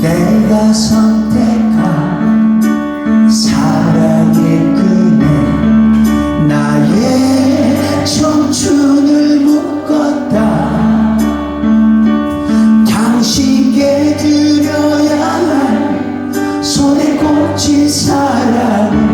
내가 선택한 사랑의 끈에 나의 청춘을 묶었다. 당신께 드려야 할 손에 꽂힌 사랑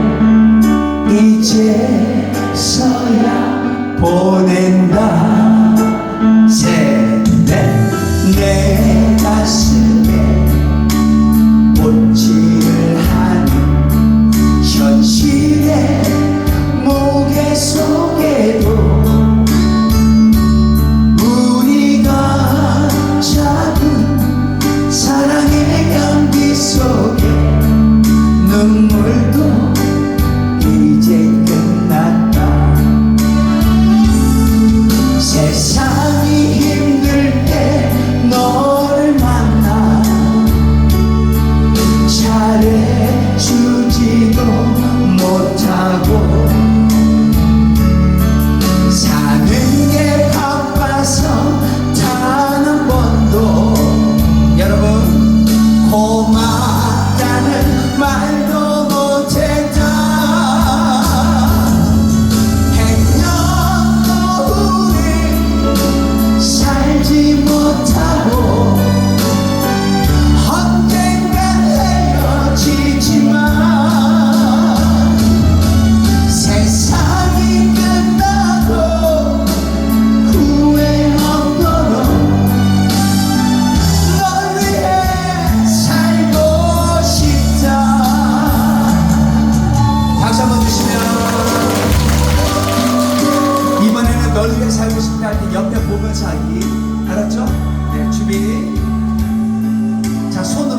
널 위해 살고 싶다 할 때 옆에 보면서 하기 알았죠? 네 준비 자손